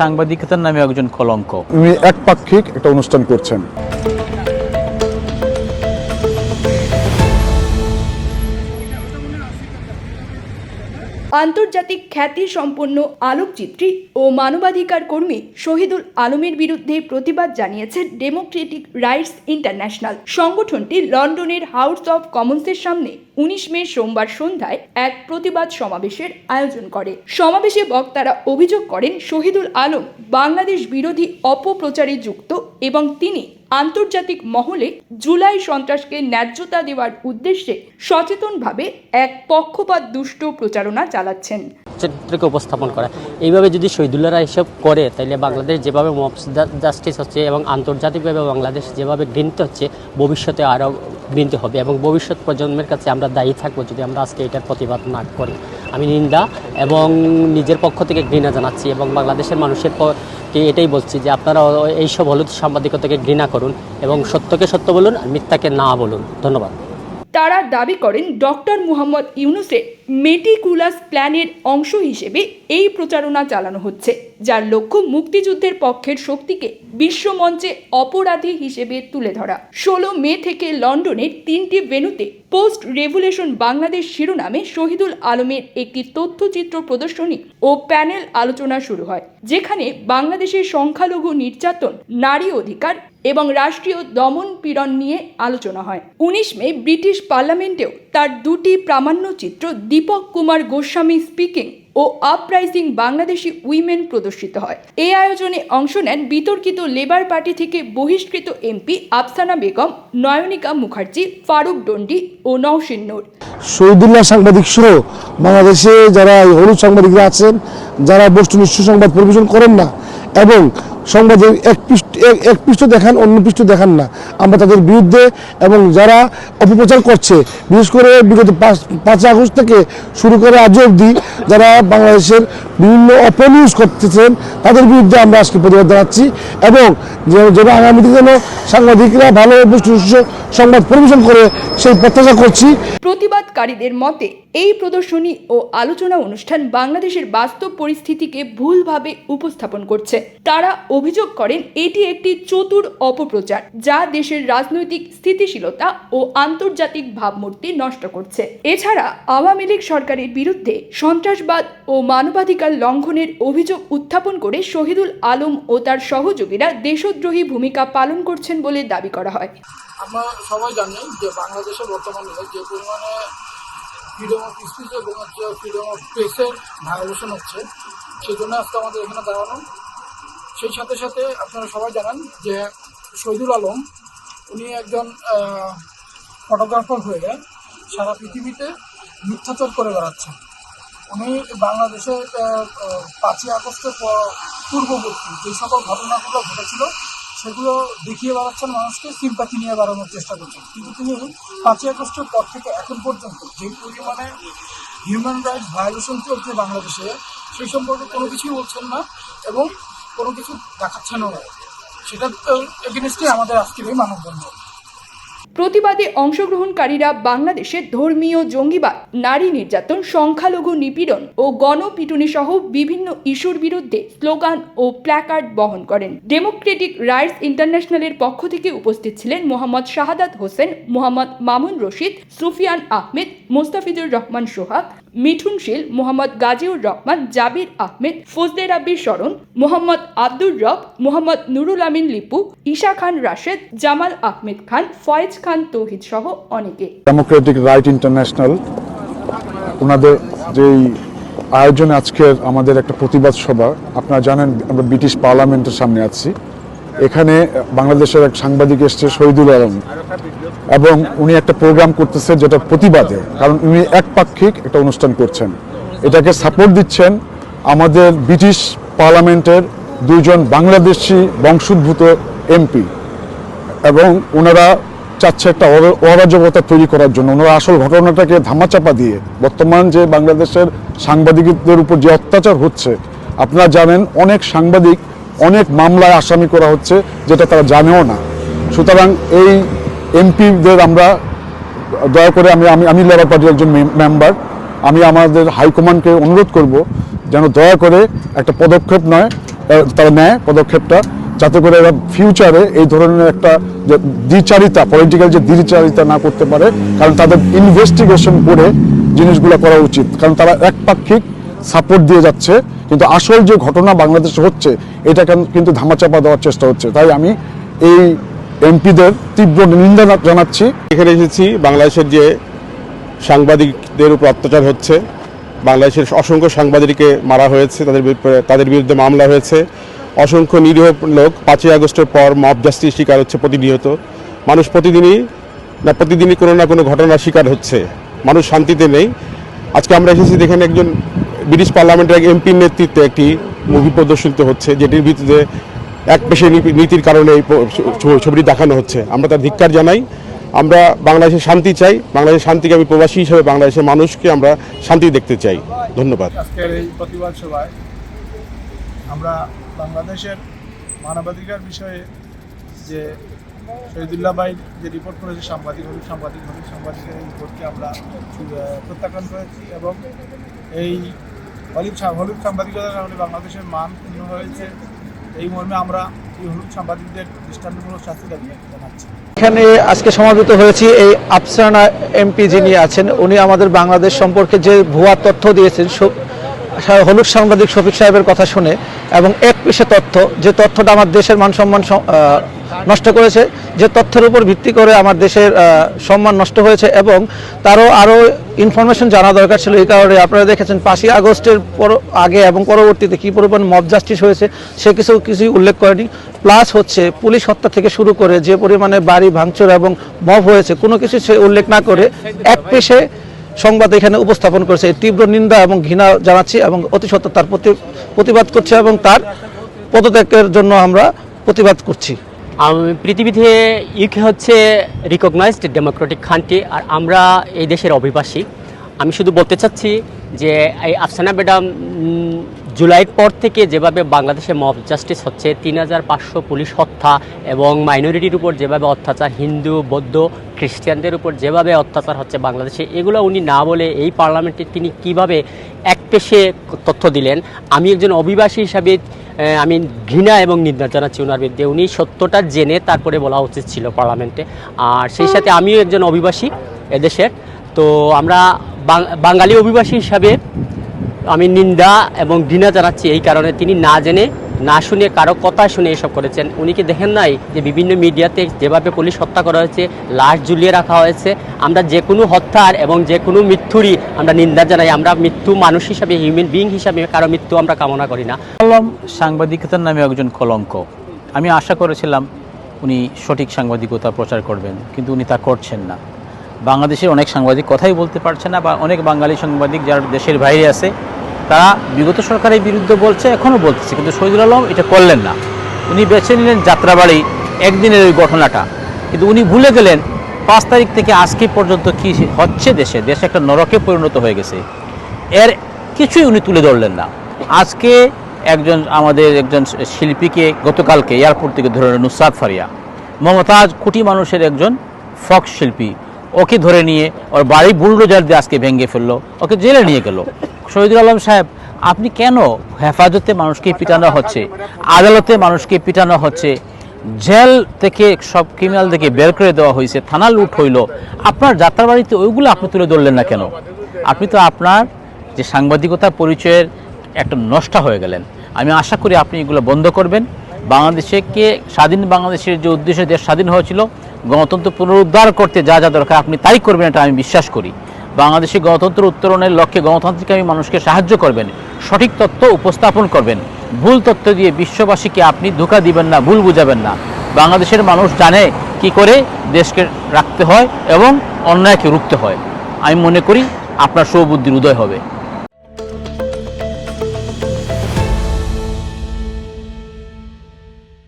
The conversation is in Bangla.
সাংবাদিকতার নামে একজন কলঙ্ক। উনি একপাক্ষিক একটা অনুষ্ঠান করছেন। আন্তর্জাতিক খ্যাতি সম্পন্ন আলোকচিত্রী ও মানবাধিকার কর্মী শহীদুল আলমের বিরুদ্ধে প্রতিবাদ জানিয়েছে ডেমোক্রেটিক রাইটস ইন্টারন্যাশনাল সংগঠনটি লন্ডনের হাউস অফ কমন্সের সামনে উনিশ মে সোমবার সন্ধ্যায় এক প্রতিবাদ সমাবেশের আয়োজন করে। সমাবেশে বক্তারা অভিযোগ করেন, শহীদুল আলম বাংলাদেশ বিরোধী অপপ্রচারে যুক্ত এবং তিনি আন্তর্জাতিক মহলে জুলাই সন্ত্রাসকে ন্যায্যতা দেওয়ার উদ্দেশ্যে সচেতনভাবে এক পক্ষপাত দুষ্ট প্রচারণা চালাচ্ছেন। চিত্রকে উপস্থাপন করা। এইভাবে যদি শহীদুল্লাহরা এসব করে তাহলে বাংলাদেশ যেভাবে মব জাস্টিস হচ্ছে এবং আন্তর্জাতিকভাবে বাংলাদেশ যেভাবে ঘৃণিত হচ্ছে, ভবিষ্যতে আরও ঘৃণিত হবে এবং ভবিষ্যৎ প্রজন্মের কাছে আমরা দায়ী থাকব যদি আমরা আজকে এটার প্রতিবাদ না করি। আমি নিন্দা এবং নিজের পক্ষ থেকে ঘৃণা জানাচ্ছি এবং বাংলাদেশের মানুষের কে এটাই বলছি যে আপনারা এইসব হলুদ সাংবাদিকতাকে ঘৃণা করুন এবং সত্যকে সত্য বলুন আর মিথ্যাকে না বলুন। ধন্যবাদ। তারা দাবি করেন ডক্টর মুহাম্মদ ইউনুসের মেটিকুলাস প্ল্যানের অংশ হিসেবে এই প্রচারণা চালানো হচ্ছে, যার লক্ষ্য মুক্তিযুদ্ধের পক্ষের শক্তিকে বিশ্বমঞ্চে অপরাধী হিসেবে তুলে ধরা। ষোলো মে থেকে লন্ডনের তিনটি ভেন্যুতে পোস্ট রেভুলেশন বাংলাদেশ শিরোনামে শহীদুল আলমের একটি তথ্যচিত্র প্রদর্শনী ও প্যানেল আলোচনা শুরু হয়, যেখানে বাংলাদেশের সংখ্যালঘু নির্যাতন, নারী অধিকার এবং রাষ্ট্রীয় দমন পীড়ন নিয়ে আলোচনা হয়। উনিশ মে ব্রিটিশ পার্লামেন্টেও তার দুটি প্রামাণ্য চিত্র দীপক কুমার গোস্বামী স্পিকিং ও আপরাইজিং বাংলাদেশি উইমেন প্রদর্শিত হয়। এই আয়োজনে অংশ নেন বিতর্কিত লেবার পার্টি থেকে বহিষ্কৃত এমপি আফসানা বেগম, নয়নিকা মুখার্জি, ফারুক ডন্ডি ও নওশিন নূর। শহীদুল্লাহ সাংবাদিক সহ বাংলাদেশে যারা হলুদ সাংবাদিকরা আছেন, যারা বস্তুনিষ্ঠ সংবাদ পরিবেশন করেন না, এবং সংবাদের এক পৃষ্ঠ এক- পৃষ্ঠ দেখান, অন্য পৃষ্ঠ দেখান না। আমরা তাদের বিরুদ্ধে এবং যারা অপপ্রচার করছে, বিশেষ করে বিগত পাঁচ পাঁচই আগস্ট থেকে শুরু করে আজও অবধি যারা বাংলাদেশের বিভিন্ন অপনিউজ করতেছেন, তাদের বিরুদ্ধে আমরা আজকে প্রতিবাদ জানাচ্ছি এবং যেন আগামীতে যেন সাংবাদিকরা ভালো সংবাদ পরিবেশন করে সেই প্রত্যাশা করছি। প্রতিবাদকারীদের মতে, এই প্রদর্শনী ও আলোচনা অনুষ্ঠান বাংলাদেশের বাস্তব পরিস্থিতিকে ভুলভাবে উপস্থাপন করছে। তারা অভিযোগ করেন, এটি একটি চতুর অপপ্রচার যা দেশের রাজনৈতিক স্থিতিশীলতা ও আন্তর্জাতিক ভাবমূর্তি নষ্ট করছে। এছাড়া, আওয়ামী লীগ সরকারের বিরুদ্ধে সন্ত্রাসবাদ ও মানবাধিকার লঙ্ঘনের অভিযোগ উত্থাপন করে শহীদুল আলম ও তার সহযোগীরা দেশদ্রোহী ভূমিকা পালন করছেন বলে দাবি করা হয়। আমরা সবাই জানি যে বাংলাদেশে বর্তমানে যে পরিমাণে ফ্রিডম অফ স্পিচ এবং হচ্ছে ফ্রিডম অফ প্রেসের ভায়োলেশন হচ্ছে সেই জন্য আজকে আমাদের এখানে দাঁড়ানো সেই সাথে সাথে আপনারা সবাই জানেন যে শহীদুল আলম, উনি একজন ফটোগ্রাফার হয়ে সারা পৃথিবীতে মিথ্যাচার করে বেড়াচ্ছেন। উনি বাংলাদেশে পাঁচই আগস্টের পর- পূর্ববর্তী যে সকল ঘটনাগুলো ঘটেছিল, সেগুলো দেখিয়ে বেড়াচ্ছেন মানুষকে সিম্পাথি নিয়ে বেড়ানোর চেষ্টা করছেন। কিন্তু তিনি পাঁচই আগস্টের পর থেকে এখন পর্যন্ত যে পরিমাণে হিউম্যান রাইটস ভায়োলেশন চলছে বাংলাদেশে, সেই সম্পর্কে কোনো কিছুই বলছেন না এবং কোনো কিছু দেখাচ্ছে না। সেটা এগেনস্টে আমাদের আজকের এই মানববন্ধন। প্রতিবাদে অংশগ্রহণকারীরা বাংলাদেশে ধর্মীয় জঙ্গিবাদ, নারী নির্যাতন, সংখ্যালঘু নিপীড়ন ও গণপিটুনি সহ বিভিন্ন ইস্যুর বিরুদ্ধে স্লোগান ও প্ল্যাকার্ড বহন করেন। ডেমোক্রেটিক রাইটস ইন্টারন্যাশনালের পক্ষ থেকে উপস্থিত ছিলেন মোহাম্মদ শাহাদাত হোসেন, মোহাম্মদ মামুন রশিদ, সুফিয়ান আহমেদ, মোস্তাফিজুর রহমান সোহাগ, মিঠুন শীল, মোহাম্মদ গাজীউর রহমান, জাবির আহমেদ, ফজলে রাব্বির স্মরণ মোহাম্মদ আব্দুর রব, মোহাম্মদ নুরুল আমিন লিপু, ঈশা খান রাশেদ, জামাল আহমেদ খান, ফয়েজ খান তৌহিদ সহ অনেকে। ডেমোক্রেটিক রাইট ইন্টারন্যাশনাল ওনাদের যেই আয়োজনে আজকের আমাদের একটা প্রতিবাদ সভা, আপনারা জানেন আমরা ব্রিটিশ পার্লামেন্টের সামনে আছি। এখানে বাংলাদেশের এক সাংবাদিক এসছে, শহীদুল আলম। এবং উনি একটা প্রোগ্রাম করতেছে যেটা প্রতিবাদে, কারণ উনি একপাক্ষিক একটা অনুষ্ঠান করছেন। এটাকে সাপোর্ট দিচ্ছেন আমাদের ব্রিটিশ পার্লামেন্টের দুইজন বাংলাদেশি বংশোদ্ভূত এমপি। এবং ওনারা চাচ্ছে একটা অরা- অরাজকতা তৈরি করার জন্য। ওনারা আসল ঘটনাটাকে ধামাচাপা দিয়ে, বর্তমান যে বাংলাদেশের সাংবাদিকদের উপর যে অত্যাচার হচ্ছে, আপনারা জানেন অনেক সাংবাদিক অনেক মামলায় আসামি করা হচ্ছে, যেটা তারা জানেও না। সুতরাং এই এমপিদের আমরা, দয়া করে আমি আমি আমি লেবার পার্টির একজন মেম্বার, আমি আমাদের হাইকমান্ডকে অনুরোধ করব যেন দয়া করে একটা পদক্ষেপ নয় তারা নেয় পদক্ষেপটা যাতে করে এরা ফিউচারে এই ধরনের একটা দ্বিচারিতা পলিটিক্যাল যে দ্বিচারিতা না করতে পারে, কারণ তাদের ইনভেস্টিগেশন করে জিনিসগুলো করা উচিত। কারণ তারা একপাক্ষিক সাপোর্ট দিয়ে যাচ্ছে, কিন্তু আসল যে ঘটনা বাংলাদেশে হচ্ছে, এটা কেন- কিন্তু ধামাচাপা দেওয়ার চেষ্টা হচ্ছে। তাই আমি এই এমপিদের তীব্র নিন্দা জানাচ্ছি। এখানে এসেছি, বাংলাদেশের যে সাংবাদিকদের উপর অত্যাচার হচ্ছে, বাংলাদেশের অসংখ্য সাংবাদিককে মারা হয়েছে, তাদের তাদের বিরুদ্ধে মামলা হয়েছে। অসংখ্য নিরীহ লোক পাঁচই আগস্টের পর মব জাস্টিস শিকার হচ্ছে প্রতিনিয়ত। মানুষ প্রতিদিনই না, প্রতিদিনই কোনো না কোনো ঘটনার শিকার হচ্ছে। মানুষ শান্তিতে নেই। আজকে আমরা এসেছি যেখানে একজন ব্রিটিশ পার্লামেন্টের এক এমপির নেতৃত্বে একটি মুভি প্রদর্শিত হচ্ছে, যেটির ভিত্তিতে এক পেশে নীতির কারণে এই ছবিটি দেখানো হচ্ছে। আমরা তার ধিক্কার জানাই। আমরা বাংলাদেশে শান্তি চাই। বাংলাদেশের শান্তিকে আমি প্রবাসী হিসেবে বাংলাদেশের মানুষকে আমরা শান্তি দেখতে চাই। ধন্যবাদ। আজকের এই প্রতিবাদ সভায় আমরা বাংলাদেশের মানবাধিকার বিষয়ে যে শহীদুল্লাহ ভাই যে রিপোর্ট করেছে, সাংবাদিক হলুদ সাংবাদিক হলুদ সাংবাদিকের এই রিপোর্টকে আমরা প্রত্যাখ্যান করেছি এবং এই হলুদ হলুদ সাংবাদিকতার কারণে বাংলাদেশের মান ক্ষুণ্ণ হয়েছে। এই মর্মে আমরা এই হলুদ সাংবাদিকদের দৃষ্টান্তমূলক শাস্তি দাবি জানাচ্ছি। এখানে আজকে সমাবেত হয়েছি এই আফসানা এমপি যিনি আছেন, উনি আমাদের বাংলাদেশ সম্পর্কে যে ভুয়া তথ্য দিয়েছেন হলুদ সাংবাদিক শফিক সাহেবের কথা শুনে এবং এক পেশে তথ্য, যে তথ্যটা আমার দেশের মান সম্মান নষ্ট করেছে, যে তথ্যের উপর ভিত্তি করে আমার দেশের সম্মান নষ্ট হয়েছে এবং তারও আরও ইনফরমেশন জানা দরকার ছিল এই কারণে। আপনারা দেখেছেন পাঁচই আগস্টের পর আগে এবং পরবর্তীতে কী পরিমাণ মব জাস্টিস হয়েছে সে কিছু কিছুই উল্লেখ করেনি। প্লাস হচ্ছে পুলিশ হত্যা থেকে শুরু করে যে পরিমাণে বাড়ি ভাঙচুর এবং মব হয়েছে, কোনো কিছু সে উল্লেখ না করে এক পেশে সংবাদ এখানে উপস্থাপন করেছে। তীব্র নিন্দা এবং ঘৃণা জানাচ্ছি এবং অতি সত্য তার প্রতি প্রতিবাদ করছে এবং তার পদত্যাগের জন্য আমরা প্রতিবাদ করছি। পৃথিবীতে ইউকে হচ্ছে রিকগনাইজড ডেমোক্রেটিক কান্ট্রি আর আমরা এই দেশের অভিবাসী। আমি শুধু বলতে চাচ্ছি যে এই আফসানা ম্যাডাম জুলাইয়ের পর থেকে যেভাবে বাংলাদেশে মব জাস্টিস হচ্ছে, তিন হাজার পাঁচশো পুলিশ হত্যা এবং মাইনরিটির উপর যেভাবে অত্যাচার, হিন্দু, বৌদ্ধ, খ্রিস্টানদের উপর যেভাবে অত্যাচার হচ্ছে বাংলাদেশে, এগুলো উনি না বলে এই পার্লামেন্টে তিনি কীভাবে এক পেশে তথ্য দিলেন? আমি একজন অভিবাসী হিসাবে আমি ঘৃণা এবং নিন্দা জানাচ্ছি ওনার বিরুদ্ধে। উনি সত্যটা জেনে তারপরে বলা উচিত ছিল পার্লামেন্টে। আর সেই সাথে আমিও একজন অভিবাসী এদেশের। তো আমরা বাঙালি অভিবাসী হিসাবে আমি নিন্দা এবং ঘৃণা জানাচ্ছি এই কারণে তিনি না জেনে, না শুনে, কারও কথা শুনে এসব করেছেন। উনি কি দেখেন নাই যে বিভিন্ন মিডিয়াতে যেভাবে পুলিশ হত্যা করা হয়েছে, লাশ ঝুলিয়ে রাখা হয়েছে? আমরা যে কোনো হত্যার এবং যে কোনো মৃত্যুরই আমরা নিন্দা জানাই। আমরা মৃত্যু মানুষ হিসাবে হিউম্যান বিং হিসাবে কারও মৃত্যু আমরা কামনা করি না। কলম সাংবাদিকতার নামে একজন কলঙ্ক। আমি আশা করেছিলাম উনি সঠিক সাংবাদিকতা প্রচার করবেন, কিন্তু উনি তা করছেন না। বাংলাদেশের অনেক সাংবাদিক কথাই বলতে পারছে না, বা অনেক বাঙালি সাংবাদিক যারা দেশের বাইরে আছে, তারা বিগত সরকারের বিরুদ্ধে বলছে এখনও বলতেছে। কিন্তু শহীদুল আলম এটা করলেন না। উনি বেছে নিলেন যাত্রাবাড়ি, একদিনের ওই ঘটনাটা। কিন্তু উনি ভুলে গেলেন পাঁচ তারিখ থেকে আজকে পর্যন্ত কি হচ্ছে দেশে। দেশে একটা নরকে পরিণত হয়ে গেছে। এর কিছুই উনি তুলে ধরলেন না। আজকে একজন আমাদের একজন শিল্পীকে গতকালকে এয়ারপোর্ট থেকে ধরে নুসরাত ফারিয়া। মমতাজ কোটি মানুষের একজন ফক শিল্পী। ওকে ধরে নিয়ে ওর বাড়ি বুলডোজার দিয়ে আজকে ভেঙে ফেলল, ওকে জেলে নিয়ে গেল। শহীদুল আলম সাহেব, আপনি কেন হেফাজতে মানুষকে পিটানো হচ্ছে, আদালতে মানুষকে পিটানো হচ্ছে, জেল থেকে, সব ক্রিমিনাল থেকে বের করে দেওয়া হয়েছে, থানা লুট হইল, আপনার যাত্রাবাড়িতে ওইগুলো আপনি তুলে ধরলেন না কেন? আপনি তো আপনার যে সাংবাদিকতার পরিচয়ের একটা নষ্ট হয়ে গেলেন। আমি আশা করি আপনি এগুলো বন্ধ করবেন। বাংলাদেশকে স্বাধীন বাংলাদেশের যে উদ্দেশ্যে দেশ স্বাধীন হয়েছিল গণতন্ত্র পুনরুদ্ধার করতে যা যা দরকার আপনি তাই করবেন এটা আমি বিশ্বাস করি। বাংলাদেশে গণতন্ত্র উত্তরণের লক্ষ্যে গণতান্ত্রিকভাবে মানুষকে সাহায্য করবেন, সঠিক তথ্য উপস্থাপন করবেন, ভুল তথ্য দিয়ে বিশ্ববাসীকে আপনি ধোকা দিবেন না, ভুল বুঝাবেন না। বাংলাদেশের মানুষ জানে কি করে দেশকে রাখতে হয় এবং অন্যায়কে রুখতে হয়। আমি মনে করি আপনার সৌবুদ্ধির উদয় হবে।